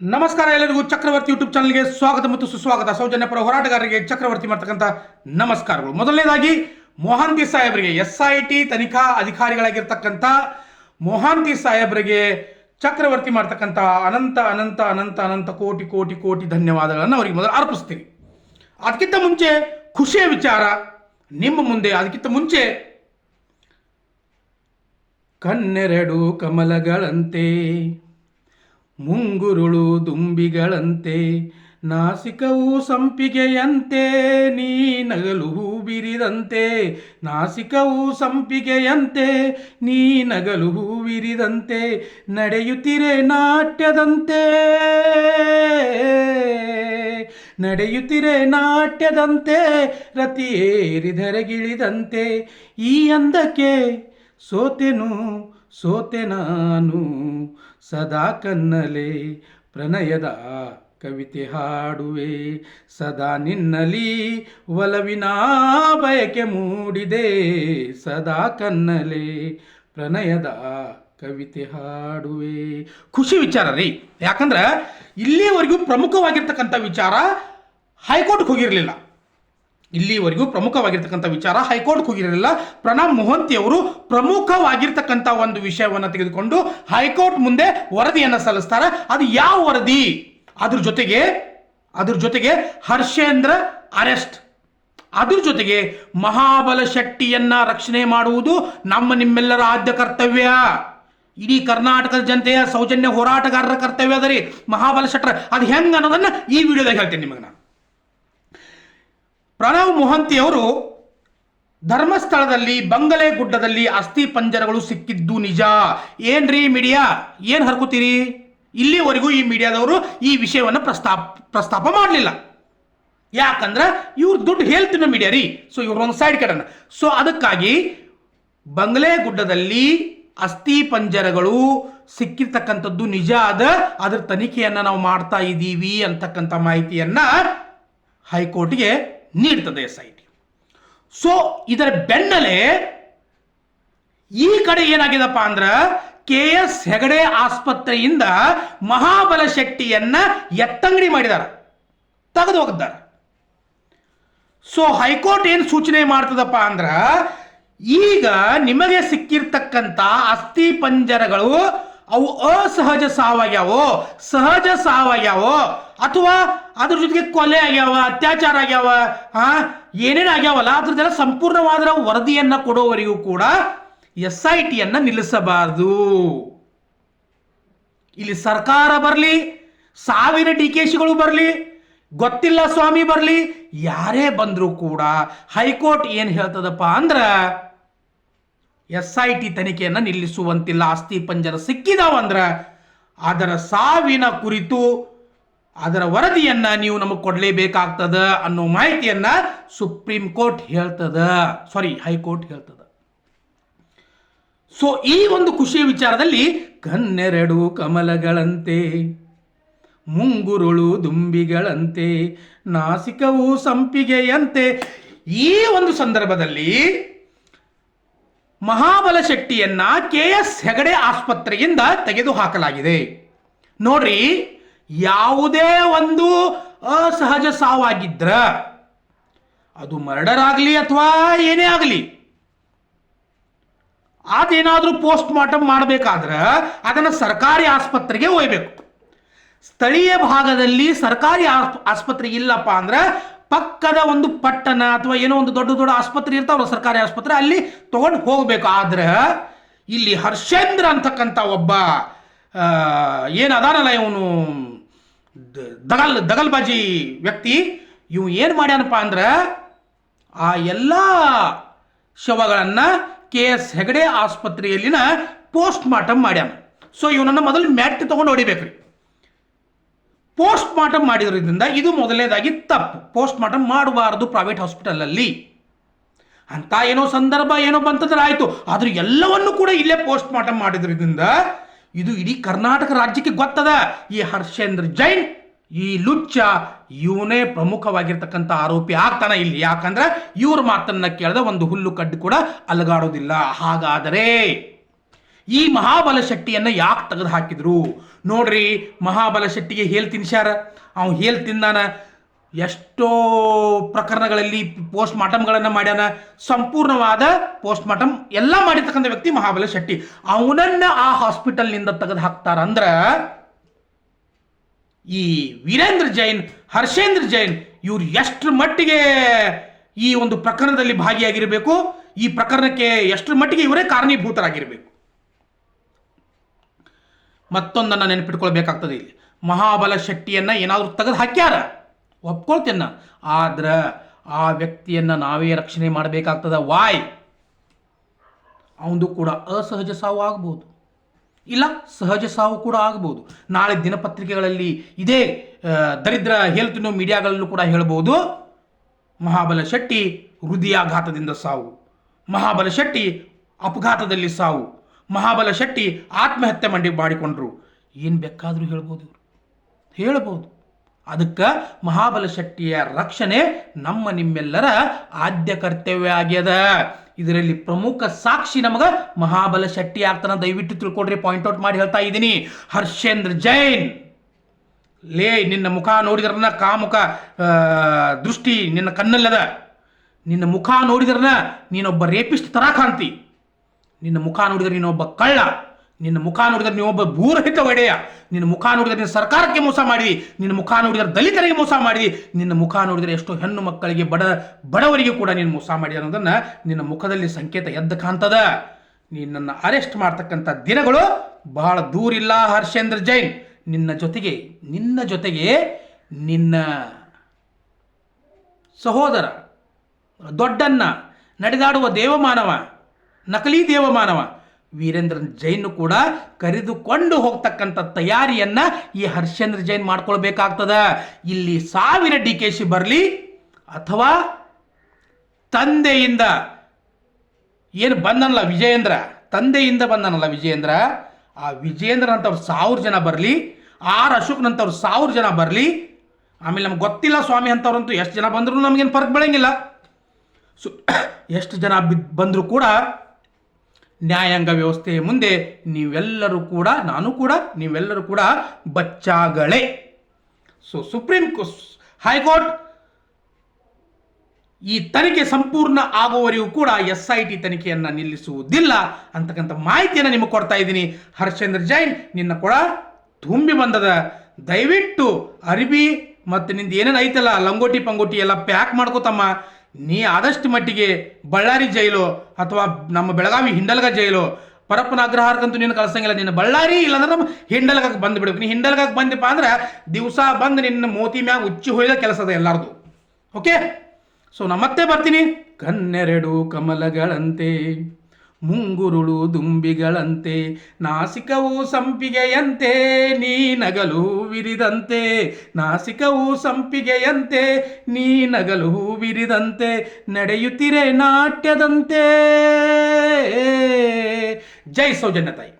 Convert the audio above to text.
ನಮಸ್ಕಾರ ಎಲ್ಲರಿಗೂ ಚಕ್ರವರ್ತಿ ಯೂಟ್ಯೂಬ್ ಚಾನಲ್ಗೆ ಸ್ವಾಗತ ಮತ್ತು ಸುಸ್ವಾಗತ. ಸೌಜನ್ಯ ಪರ ಹೋರಾಟಗಾರರಿಗೆ ಚಕ್ರವರ್ತಿ ಮಾಡ್ತಕ್ಕಂಥ ನಮಸ್ಕಾರಗಳು. ಮೊದಲನೇದಾಗಿ ಮೊಹಾಂತಿ ಸಾಹೇಬರಿಗೆ ಎಸ್ ಐ ಟಿ ತನಿಖಾ ಅಧಿಕಾರಿಗಳಾಗಿರ್ತಕ್ಕಂಥ ಮೊಹಾಂತಿ ಸಾಹೇಬರಿಗೆ ಚಕ್ರವರ್ತಿ ಮಾಡ್ತಕ್ಕಂಥ ಅನಂತ ಅನಂತ ಅನಂತ ಅನಂತ, ಕೋಟಿ ಕೋಟಿ ಕೋಟಿ ಧನ್ಯವಾದಗಳನ್ನು ಅವರಿಗೆ ಮೊದಲು ಅರ್ಪಿಸ್ತೀನಿ. ಅದಕ್ಕಿಂತ ಮುಂಚೆ ಖುಷಿಯ ವಿಚಾರ ನಿಮ್ಮ ಮುಂದೆ, ಅದಕ್ಕಿಂತ ಮುಂಚೆ ಕನ್ನೆರಡು ಕಮಲಗಳಂತೆ ಮುಂಗುರುಳು ದುಂಬಿಗಳಂತೆ, ನಾಸಿಕವು ಸಂಪಿಗೆಯಂತೆ, ನೀ ನಗಲು ಹೂ ಬಿರಿದಂತೆ ನಾಸಿಕವು ಸಂಪಿಗೆಯಂತೆ, ನೀ ನಗಲು ಹೂ ಬಿರಿದಂತೆ ನಡೆಯುತ್ತಿರೆ ನಾಟ್ಯದಂತೆ. ನಡೆಯುತ್ತಿರೆ ನಾಟ್ಯದಂತೆ ರತಿಯೇರಿದರೆಗಿಳಿದಂತೆ ಈ ಅಂದಕ್ಕೆ ಸೋತೆನು ಸೋತೆ ನಾನು ಸದಾ ಕನ್ನಲೆ ಪ್ರಣಯದ ಕವಿತೆ ಹಾಡುವೆ. ಸದಾ ನಿನ್ನಲಿ ಒಲವಿನ ಬಯಕೆ ಮೂಡಿದೆ. ಸದಾ ಕನ್ನಲೆ ಪ್ರಣಯದ ಕವಿತೆ ಹಾಡುವೆ. ಖುಷಿ ವಿಚಾರ ರೀ. ಯಾಕಂದ್ರೆ ಇಲ್ಲಿವರೆಗೂ ಪ್ರಮುಖವಾಗಿರ್ತಕ್ಕಂಥ ವಿಚಾರ ಹೈಕೋರ್ಟ್ಗೆ ಹೋಗಿರಲಿಲ್ಲ. ಇಲ್ಲಿವರೆಗೂ ಪ್ರಮುಖವಾಗಿರ್ತಕ್ಕಂಥ ವಿಚಾರ ಹೈಕೋರ್ಟ್ಗೆ ಹೋಗಿರಲಿಲ್ಲ. ಪ್ರಣಬ್ ಮೊಹಂತಿ ಅವರು ಪ್ರಮುಖವಾಗಿರ್ತಕ್ಕಂಥ ಒಂದು ವಿಷಯವನ್ನು ತೆಗೆದುಕೊಂಡು ಹೈಕೋರ್ಟ್ ಮುಂದೆ ವರದಿಯನ್ನು ಸಲ್ಲಿಸ್ತಾರೆ. ಅದು ಯಾವ ವರದಿ? ಅದ್ರ ಜೊತೆಗೆ ಅದ್ರ ಜೊತೆಗೆ ಹರ್ಷೇಂದ್ರ ಅರೆಸ್ಟ್. ಅದ್ರ ಜೊತೆಗೆ ಮಹಾಬಲ ಶೆಟ್ಟಿಯನ್ನ ರಕ್ಷಣೆ ಮಾಡುವುದು ನಮ್ಮ ನಿಮ್ಮೆಲ್ಲರ ಆದ್ಯ ಕರ್ತವ್ಯ. ಇಡೀ ಕರ್ನಾಟಕದ ಜನತೆಯ ಸೌಜನ್ಯ ಹೋರಾಟಗಾರರ ಕರ್ತವ್ಯ ಅದರಿ. ಮಹಾಬಲ ಶೆಟ್ಟರ್ ಅದು ಹೆಂಗ್ ಅನ್ನೋದನ್ನ ಈ ವಿಡಿಯೋದಾಗ ಹೇಳ್ತೇನೆ ನಿಮಗೆ ನಾನು. ಪ್ರಣವ್ ಮೊಹಂತಿಯವರು ಧರ್ಮಸ್ಥಳದಲ್ಲಿ ಬಂಗಲೆ ಗುಡ್ಡದಲ್ಲಿ ಅಸ್ಥಿ ಪಂಜರಗಳು ಸಿಕ್ಕಿದ್ದು ನಿಜ. ಏನ್ರಿ ಮೀಡಿಯಾ? ಏನು ಹರ್ಕೋತೀರಿ ಇಲ್ಲಿವರೆಗೂ ಈ ಮೀಡಿಯಾದವರು ಈ ವಿಷಯವನ್ನು ಪ್ರಸ್ತಾಪ ಪ್ರಸ್ತಾಪ ಮಾಡಲಿಲ್ಲ. ಯಾಕಂದ್ರೆ ಇವ್ರು ದುಡ್ಡು ಹೇಳ್ತಿನ ಮೀಡಿಯಾ ರೀ. ಸೊ ಇವ್ರು ಒಂದು ಸೈಡ್ ಕಡೆನ ಸೊ ಅದಕ್ಕಾಗಿ ಬಂಗಲೆ ಗುಡ್ಡದಲ್ಲಿ ಅಸ್ಥಿ ಪಂಜರಗಳು ಸಿಕ್ಕಿರ್ತಕ್ಕಂಥದ್ದು ನಿಜ ಅದ ಅದ್ರ ತನಿಖೆಯನ್ನ ನಾವು ಮಾಡ್ತಾ ಇದ್ದೀವಿ ಅಂತಕ್ಕಂಥ ಮಾಹಿತಿಯನ್ನ ಹೈಕೋರ್ಟ್ಗೆ ನೀಡ್ತದೆ ಎಸ್ ಐ ಟಿ ಸೊ ಇದರ ಬೆನ್ನಲ್ಲೇ ಈ ಕಡೆ ಏನಾಗಿದಪ್ಪ ಅಂದ್ರ ಕೆ ಎಸ್ ಹೆಗಡೆ ಆಸ್ಪತ್ರೆಯಿಂದ ಮಹಾಬಲ ಶೆಟ್ಟಿಯನ್ನ ಎತ್ತಂಗಡಿ ಮಾಡಿದಾರ. ತೆಗೆದು ಹೋಗಿದ್ದಾರೆ. ಸೊ ಹೈಕೋರ್ಟ್ ಏನು ಸೂಚನೆ ಮಾಡ್ತದಪ್ಪ ಅಂದ್ರ ಈಗ ನಿಮಗೆ ಸಿಕ್ಕಿರ್ತಕ್ಕಂಥ ಅಸ್ಥಿ ಪಂಜರಗಳು ಅವು ಅಸಹಜ ಸಾವಾಗ್ಯಾವೋ, ಸಹಜ ಸಾವಾಗ್ಯಾವೋ, ಅಥವಾ ಅದ್ರ ಜೊತೆಗೆ ಕೊಲೆ ಆಗ್ಯಾವ, ಅತ್ಯಾಚಾರ ಆಗ್ಯಾವ ಹಾ ಏನೇನು ಆಗ್ಯಾವಲ್ಲ, ಅದ್ರದ್ದೆಲ್ಲ ಸಂಪೂರ್ಣವಾದ ವರದಿಯನ್ನ ಕೊಡೋವರೆಗೂ ಕೂಡ ಎಸ್ ಐ ಟಿಯನ್ನ ನಿಲ್ಲಿಸಬಾರದು. ಇಲ್ಲಿ ಸರ್ಕಾರ ಬರಲಿ ಸಾವಿರ ಡಿ ಕೆ ಶಿಗಳು ಬರಲಿ, ಗೊತ್ತಿಲ್ಲ ಸ್ವಾಮಿ ಬರಲಿ, ಯಾರೇ ಬಂದರೂ ಕೂಡ ಹೈಕೋರ್ಟ್ ಏನು ಹೇಳ್ತದಪ್ಪ ಅಂದ್ರ ಎಸ್ ಐ ಟಿ ತನಿಖೆಯನ್ನು ನಿಲ್ಲಿಸುವಂತಿಲ್ಲ. ಆಸ್ತಿ ಪಂಜರ ಸಿಕ್ಕಿದಾವಂದ್ರೆ ಅದರ ಸಾವಿನ ಕುರಿತು ಅದರ ವರದಿಯನ್ನ ನೀವು ನಮಗೆ ಕೊಡಲೇಬೇಕಾಗ್ತದ ಅನ್ನೋ ಮಾಹಿತಿಯನ್ನ ಸುಪ್ರೀಂ ಕೋರ್ಟ್ ಹೇಳ್ತದ. ಸಾರಿ ಹೈಕೋರ್ಟ್ ಹೇಳ್ತದ. ಸೊ ಈ ಒಂದು ಖುಷಿಯ ವಿಚಾರದಲ್ಲಿ ಕನ್ನೆರಡು ಕಮಲಗಳಂತೆ, ಮುಂಗುರುಳು ದುಂಬಿಗಳಂತೆ, ನಾಸಿಕವು ಸಂಪಿಗೆಯಂತೆ ಈ ಒಂದು ಸಂದರ್ಭದಲ್ಲಿ ಮಹಾಬಲ ಶೆಟ್ಟಿಯನ್ನ ಕೆ ಎಸ್ ಹೆಗಡೆ ಆಸ್ಪತ್ರೆಯಿಂದ ತೆಗೆದುಹಾಕಲಾಗಿದೆ. ನೋಡ್ರಿ, ಯಾವುದೇ ಒಂದು ಅಸಹಜ ಸಾವಾಗಿದ್ರ ಅದು ಮರ್ಡರ್ ಆಗಲಿ ಅಥವಾ ಏನೇ ಆಗಲಿ, ಅದೇನಾದರೂ ಪೋಸ್ಟ್ ಮಾರ್ಟಮ್ ಮಾಡಬೇಕಾದ್ರೆ ಅದನ್ನು ಸರ್ಕಾರಿ ಆಸ್ಪತ್ರೆಗೆ ಒಯ್ಬೇಕು. ಸ್ಥಳೀಯ ಭಾಗದಲ್ಲಿ ಸರ್ಕಾರಿ ಆಸ್ಪ- ಆಸ್ಪತ್ರೆ ಇಲ್ಲಪ್ಪ ಅಂದ್ರೆ ಪಕ್ಕದ ಒಂದು ಪಟ್ಟಣ ಅಥವಾ ಏನೋ ಒಂದು ದೊಡ್ಡ ದೊಡ್ಡ ಆಸ್ಪತ್ರೆ ಇರ್ತಾವಲ್ಲ ಸರ್ಕಾರಿ ಆಸ್ಪತ್ರೆ, ಅಲ್ಲಿ ತಗೊಂಡು ಹೋಗ್ಬೇಕು. ಆದ್ರೆ ಇಲ್ಲಿ ಹರ್ಷೇಂದ್ರ ಅಂತಕ್ಕಂಥ ಒಬ್ಬ ಏನು ಅದಾನಲ್ಲ ಇವನು ದಗಲ್, ದಗಲ್ಬಾಜಿ ವ್ಯಕ್ತಿ ಇವು ಏನು ಮಾಡ್ಯಾನಪ್ಪ ಅಂದ್ರೆ ಆ ಎಲ್ಲ ಶವಗಳನ್ನು ಕೆ ಎಸ್ ಹೆಗಡೆ ಆಸ್ಪತ್ರೆಯಲ್ಲಿನ ಪೋಸ್ಟ್ ಮಾರ್ಟಮ್ ಮಾಡ್ಯಾನ. ಸೊ ಇವನನ್ನ ಮೊದಲು ಮ್ಯಾಟ್ ತಗೊಂಡು ಹೊಡಿಬೇಕ್ರಿ. ಪೋಸ್ಟ್ ಮಾರ್ಟಮ್ ಮಾಡಿದ್ರಿಂದ ಇದು ಮೊದಲನೇದಾಗಿ ತಪ್ಪು. ಪೋಸ್ಟ್ ಮಾರ್ಟಮ್ ಮಾಡಬಾರದು ಪ್ರೈವೇಟ್ ಹಾಸ್ಪಿಟಲಲ್ಲಿ. ಅಂತ ಏನೋ ಸಂದರ್ಭ, ಏನೋ ಬಂತಂದ್ರೆ ಆಯಿತು ಆದರೆ ಎಲ್ಲವನ್ನು ಕೂಡ ಇಲ್ಲೇ ಪೋಸ್ಟ್ ಮಾರ್ಟಮ್ ಮಾಡಿದ್ರಿಂದ ಇದು ಇಡೀ ಕರ್ನಾಟಕ ರಾಜ್ಯಕ್ಕೆ ಗೊತ್ತದ. ಈ ಹರ್ಷೇಂದ್ರ ಜೈನ್, ಈ ಲುಚ್ಚ, ಇವನೇ ಪ್ರಮುಖವಾಗಿರ್ತಕ್ಕಂಥ ಆರೋಪಿ ಆಗ್ತಾನೆ ಇಲ್ಲಿ. ಯಾಕಂದ್ರೆ ಇವ್ರ ಮಾತನ್ನ ಕೇಳದ ಒಂದು ಹುಲ್ಲು ಕಡ್ಡಿ ಕೂಡ ಅಲಗಾಡೋದಿಲ್ಲ. ಹಾಗಾದರೆ ಈ ಮಹಾಬಲ ಶೆಟ್ಟಿಯನ್ನ ಯಾಕೆ ತೆಗೆದು ಹಾಕಿದ್ರು ನೋಡ್ರಿ, ಮಹಾಬಲ ಶೆಟ್ಟಿಗೆ ಹೇಲ್ ತಿನ್ಸ್ಯಾರ ಅವ್ನು ಹೇಲ್ ತಿಂದಾನ. ಎಷ್ಟೋ ಪ್ರಕರಣಗಳಲ್ಲಿ ಪೋಸ್ಟ್ ಮಾರ್ಟಮ್ಗಳನ್ನು ಮಾಡ್ಯಾನ. ಸಂಪೂರ್ಣವಾದ ಪೋಸ್ಟ್ ಮಾರ್ಟಮ್ ಎಲ್ಲ ಮಾಡಿರ್ತಕ್ಕಂಥ ವ್ಯಕ್ತಿ ಮಹಾಬಲ ಶೆಟ್ಟಿ ಅವನನ್ನ ಆ ಹಾಸ್ಪಿಟಲ್ನಿಂದ ತೆಗೆದು ಹಾಕ್ತಾರ ಅಂದ್ರ ಈ ವೀರೇಂದ್ರ ಜೈನ್, ಹರ್ಷೇಂದ್ರ ಜೈನ್, ಇವ್ರು ಎಷ್ಟರ ಮಟ್ಟಿಗೆ ಈ ಒಂದು ಪ್ರಕರಣದಲ್ಲಿ ಭಾಗಿಯಾಗಿರಬೇಕು? ಈ ಪ್ರಕರಣಕ್ಕೆ ಎಷ್ಟರ ಮಟ್ಟಿಗೆ ಇವರೇ ಕಾರಣೀಭೂತರಾಗಿರಬೇಕು? ಮತ್ತೊಂದನ್ನು ನೆನಪಿಟ್ಕೊಳ್ಬೇಕಾಗ್ತದೆ ಇಲ್ಲಿ. ಮಹಾಬಲ ಶಕ್ತಿಯನ್ನು ಏನಾದರೂ ತೆಗೆದು ಹಾಕ್ಯಾರ? ಒಪ್ಕೊಳ್ತೇನೆ ಆದ್ರೆ ಆ ವ್ಯಕ್ತಿಯನ್ನ ನಾವೇ ರಕ್ಷಣೆ ಮಾಡಬೇಕಾಗ್ತದ? ವಾಯ್ ಅವನು ಕೂಡ ಅಸಹಜ ಸಾವು ಆಗ್ಬೋದು. ಇಲ್ಲ, ಸಹಜ ಸಾವು ಕೂಡ ಆಗ್ಬೋದು. ನಾಳೆ ದಿನಪತ್ರಿಕೆಗಳಲ್ಲಿ ಇದೇ ದರಿದ್ರ ಹೇಳ್ತಿನ್ನೋ ಮೀಡಿಯಾಗಳಲ್ಲೂ ಕೂಡ ಹೇಳ್ಬೋದು. ಮಹಾಬಲ ಶೆಟ್ಟಿ ಹೃದಯಾಘಾತದಿಂದ ಸಾವು. ಮಹಾಬಲ ಶೆಟ್ಟಿ ಅಪಘಾತದಲ್ಲಿ ಸಾವು. ಮಹಾಬಲ ಶೆಟ್ಟಿ ಆತ್ಮಹತ್ಯೆ ಮಾಡಿ ಮಾಡಿಕೊಂಡ್ರು. ಏನು ಬೇಕಾದರೂ ಹೇಳ್ಬೋದು ಇವರು. ಹೇಳ್ಬೋದು. ಅದಕ್ಕೆ ಮಹಾಬಲ ಶೆಟ್ಟಿಯ ರಕ್ಷಣೆ ನಮ್ಮ ನಿಮ್ಮೆಲ್ಲರ ಆದ್ಯ ಕರ್ತವ್ಯ ಆಗ್ಯದ. ಇದರಲ್ಲಿ ಪ್ರಮುಖ ಸಾಕ್ಷಿ ನಮಗೆ ಮಹಾಬಲ ಶೆಟ್ಟಿ ಆಗ್ತಾನ ದಯವಿಟ್ಟು ತಿಳ್ಕೊಡ್ರಿ ಪಾಯಿಂಟ್ ಔಟ್ ಮಾಡಿ ಹೇಳ್ತಾ ಇದ್ದೀನಿ. ಹರ್ಷೇಂದ್ರ ಜೈನ್. ಲೇ, ನಿನ್ನ ಮುಖ ನೋಡಿದ್ರನ್ನ ಕಾಮುಖ ದೃಷ್ಟಿ ನಿನ್ನ ಕಣ್ಣಲ್ಲದ. ನಿನ್ನ ಮುಖ ನೋಡಿದ್ರನ್ನ ನೀನೊಬ್ಬ ರೇಪಿಸ್ಟ್ ತರ ಕಾಣ್ತಿ ನಿನ್ನ ಮುಖ ನೋಡಿದ್ರೆ ಒಬ್ಬ ಕಳ್ಳ. ನಿನ್ನ ಮುಖ ನೋಡಿದ್ರೆ ಒಬ್ಬ ಭೂರಹಿತ ಒಡೆಯ. ನಿನ್ನ ಮುಖ ನೋಡಿದ್ರೆ ನೀನು ಸರ್ಕಾರಕ್ಕೆ ಮೋಸ ಮಾಡಿದಿ. ನಿನ್ನ ಮುಖ ನೋಡಿದ್ರೆ ದಲಿತರಿಗೆ ಮೋಸ ಮಾಡಿದಿ. ನಿನ್ನ ಮುಖ ನೋಡಿದ್ರೆ ಎಷ್ಟೋ ಹೆಣ್ಣು ಮಕ್ಕಳಿಗೆ ಬಡ, ಬಡವರಿಗೆ ಕೂಡ ನೀನು ಮೋಸ ಮಾಡಿ ಅನ್ನೋದನ್ನು ನಿನ್ನ ಮುಖದಲ್ಲಿ ಸಂಕೇತ ಎದ್ದ ಕಾಣ್ತದ. ನಿನ್ನನ್ನು ಅರೆಸ್ಟ್ ಮಾಡ್ತಕ್ಕಂಥ ದಿನಗಳು ಬಹಳ ದೂರಿಲ್ಲ ಹರ್ಷೇಂದ್ರ ಜೈನ್. ನಿನ್ನ ಜೊತೆಗೆ ನಿನ್ನ ಜೊತೆಗೆ ನಿನ್ನ ಸಹೋದರ ದೊಡ್ಡನ್ನ ನಡೆದಾಡುವ ದೇವಮಾನವ ನಕಲಿ ದೇವಮಾನವ. ವೀರೇಂದ್ರ ಜೈನ್ ಕೂಡ ಕರೆದುಕೊಂಡು ಹೋಗ್ತಕ್ಕಂಥ ತಯಾರಿಯನ್ನ ಈ ಹರ್ಷೇಂದ್ರ ಜೈನ್ ಮಾಡ್ಕೊಳ್ಬೇಕಾಗ್ತದ. ಇಲ್ಲಿ ಸಾವಿರ ಡಿ ಕೆ ಶಿ ಬರಲಿ ಅಥವಾ ತಂದೆಯಿಂದ ಏನು ಬಂದನಲ್ಲ ವಿಜಯೇಂದ್ರ? ತಂದೆಯಿಂದ ಬಂದನಲ್ಲ ವಿಜಯೇಂದ್ರ? ಆ ವಿಜಯೇಂದ್ರನಂಥವ್ರು ಸಾವಿರ ಜನ ಬರಲಿ, ಆರ್ ಅಶೋಕ್ನಂಥವ್ರು ಸಾವಿರ ಜನ ಬರಲಿ. ಆಮೇಲೆ ನಮ್ಗೆ ಗೊತ್ತಿಲ್ಲ ಸ್ವಾಮಿ ಅಂಥವ್ರಂತೂ ಎಷ್ಟು ಜನ ಬಂದರೂ ನಮಗೇನು ಫರ್ಕ್ ಬೆಳಂಗಿಲ್ಲ. ಸೊ, ಎಷ್ಟು ಜನ ಬಿದ್ದು ಬಂದರೂ ಕೂಡ ನ್ಯಾಯಾಂಗ ವ್ಯವಸ್ಥೆಯ ಮುಂದೆ ನೀವೆಲ್ಲರೂ ಕೂಡ, ನಾನು ಕೂಡ, ನೀವೆಲ್ಲರೂ ಕೂಡ ಬಚ್ಚಾಗಳೇ. ಸೊ ಸುಪ್ರೀಂ ಹೈಕೋರ್ಟ್ ಈ ತನಿಖೆ ಸಂಪೂರ್ಣ ಆಗುವವರೆಗೂ ಕೂಡ ಎಸ್ ಐ ಟಿ ತನಿಖೆಯನ್ನು ನಿಲ್ಲಿಸುವುದಿಲ್ಲ. ಅಂತಕ್ಕಂಥ ಮಾಹಿತಿಯನ್ನು ನಿಮಗೆ ಕೊಡ್ತಾ ಇದ್ದೀನಿ. ಹರ್ಷೇಂದ್ರ ಜೈನ್, ನಿನ್ನ ಕೂಡ ತುಂಬಿ ಬಂದದ. ದಯವಿಟ್ಟು ಅರಿಬಿ, ಮತ್ತು ನಿಂದು ಏನೇನು ಐತಲ್ಲ, ಲಂಗೋಟಿ ಪಂಗೋಟಿ ಎಲ್ಲ ಪ್ಯಾಕ್ ಮಾಡ್ಕೋತಮ್ಮ ನೀ ಆದಷ್ಟು ಮಟ್ಟಿಗೆ ಬಳ್ಳಾರಿ ಜೈಲು ಅಥವಾ ನಮ್ಮ ಬೆಳಗಾವಿ ಹಿಂಡಲ್ಗ ಜೈಲು, ಪರಪ್ಪನ ಅಗ್ರಹಾರಕ್ಕಂತೂ ನೀನು ಕಳ್ಸಂಗಿಲ್ಲ. ನಿನ್ನ ಬಳ್ಳಾರಿ ಇಲ್ಲಾಂದ್ರೆ ನಮ್ಮ ಹಿಂಡಲ್ಗಕ್ಕೆ ಬಂದು ಬಿಡ್ಬೇಕು ನೀ ಹಿಂಡಲ್ಗಕ್ಕೆ ಬಂದಪ್ಪ ಅಂದ್ರೆ ದಿವಸ ಬಂದು ನಿನ್ನ ಮೋತಿ ಮ್ಯಾಗ ಉಚ್ಚಿ ಹೋಯ್ದ ಕೆಲಸ ಅದ ಎಲ್ಲಾರ್ದು. ಓಕೆ ಸೊ ನಾ ಮತ್ತೆ ಬರ್ತೀನಿ. ಕನ್ನೆರಡು ಕಮಲಗಳಂತೆ. ಮುಂಗುರುಳು ದುಂಬಿಗಳಂತೆ, ನಾಸಿಕವು ಸಂಪಿಗೆಯಂತೆ, ನೀ ನಗಲು ವಿರಿದಂತೆ, ನಾಸಿಕವು ಸಂಪಿಗೆಯಂತೆ, ನೀ ನಗಲು ವಿರಿದಂತೆ, ನಡೆಯುತ್ತಿರೆ ನಾಟ್ಯದಂತೆ. ಜೈ ಸೌಜನ್ಯ ತಾಯಿ